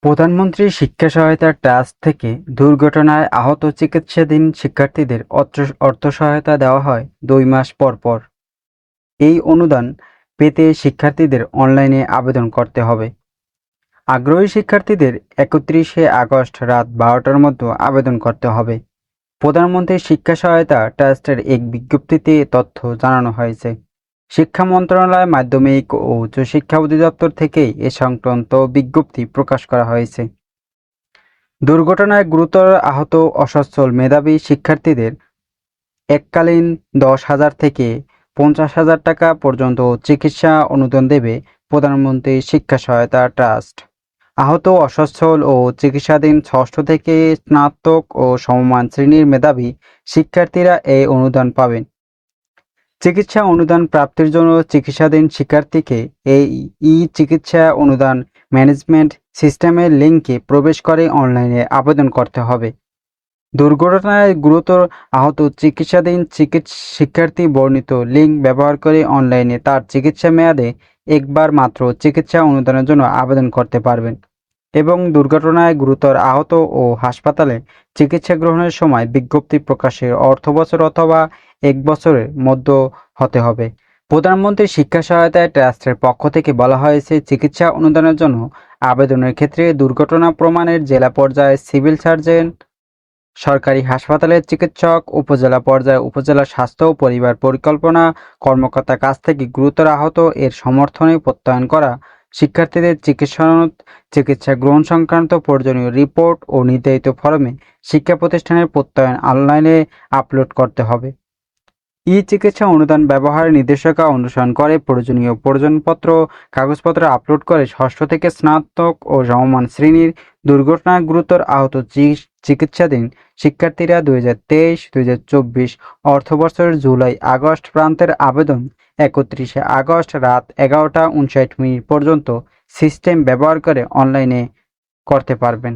প্রধানমন্ত্রী শিক্ষা সহায়তা ট্রাস্ট থেকে দুর্ঘটনায় আহত চিকিৎসাধীন শিক্ষার্থীদের অর্থ- সহায়তা দেওয়া হয় দুই মাস পর পর। এই অনুদান পেতে শিক্ষার্থীদের অনলাইনে আবেদন করতে হবে। আগ্রহী শিক্ষার্থীদের একত্রিশে আগস্ট রাত বারোটার মধ্যে আবেদন করতে হবে। প্রধানমন্ত্রী শিক্ষা সহায়তা ট্রাস্টের এক বিজ্ঞপ্তিতে তথ্য জানানো হয়েছে। শিক্ষা মন্ত্রণালয়, মাধ্যমিক ও উচ্চশিক্ষা অধিদপ্তর থেকেই এ সংক্রান্ত বিজ্ঞপ্তি প্রকাশ করা হয়েছে। দুর্ঘটনায় গুরুতর আহত অসচ্ছল মেধাবী শিক্ষার্থীদের এককালীন দশ হাজার থেকে পঞ্চাশ হাজার টাকা পর্যন্ত চিকিৎসা অনুদান দেবে প্রধানমন্ত্রী শিক্ষা সহায়তা ট্রাস্ট। আহত, অসচ্ছল ও চিকিৎসাধীন ষষ্ঠ থেকে স্নাতক ও সমমান শ্রেণির মেধাবী শিক্ষার্থীরা এই অনুদান পাবেন। চিকিৎসা অনুদান প্রাপ্তির জন্য চিকিৎসাধীন শিক্ষার্থীকে এই ই চিকিৎসা অনুদান ম্যানেজমেন্ট সিস্টেমের লিঙ্কে প্রবেশ করে অনলাইনে আবেদন করতে হবে। দুর্ঘটনায় গুরুতর আহত চিকিৎসাধীন চিকিৎস শিক্ষার্থী বর্ণিত লিঙ্ক ব্যবহার করে অনলাইনে তার চিকিৎসা মেয়াদে একবার মাত্র চিকিৎসা অনুদানের জন্য আবেদন করতে পারবেন। এবং দুর্ঘটনায় গুরুতর আহত ও হাসপাতালে চিকিৎসা গ্রহণের সময় বিজ্ঞপ্তি প্রকাশের অর্থ বছর অথবা এক বছরের মধ্যে হতে হবে। প্রধানমন্ত্রী শিক্ষা সহায়তা ট্রাস্টের পক্ষ থেকে বলা হয়েছে, চিকিৎসা অনুদানের জন্য আবেদনের ক্ষেত্রে দুর্ঘটনা প্রমাণের জেলা পর্যায়ে সিভিল সার্জন, সরকারি হাসপাতালের চিকিৎসক, উপজেলা পর্যায়ে উপজেলা স্বাস্থ্য ও পরিবার পরিকল্পনা কর্মকর্তার কাছ থেকে গুরুতর আহত এর সমর্থনে প্রত্যয়ন করা শিক্ষার্থীদের চিকিৎসা চিকিৎসা গ্রহণ সংক্রান্ত প্রয়োজনীয় রিপোর্ট ও নির্ধারিত ফরমে শিক্ষা প্রতিষ্ঠানের প্রত্যয়ন অনলাইনে আপলোড করতে হবে। ই চিকিৎসা অনুদান ব্যবহারের নির্দেশিকা অনুসরণ করে প্রয়োজনীয় প্রয়োজনপত্র, কাগজপত্র আপলোড করে ষষ্ঠ থেকে স্নাতক ও সমমান শ্রেণির দুর্ঘটনায় গুরুতর আহত চিকিৎসাধীন শিক্ষার্থীরা দুই হাজার তেইশ, দুই হাজার চব্বিশ অর্থবছরের জুলাই আগস্ট প্রান্তের আবেদন একত্রিশে আগস্ট রাত এগারোটা উনষাট মিনিট পর্যন্ত সিস্টেম ব্যবহার করে অনলাইনে করতে পারবেন।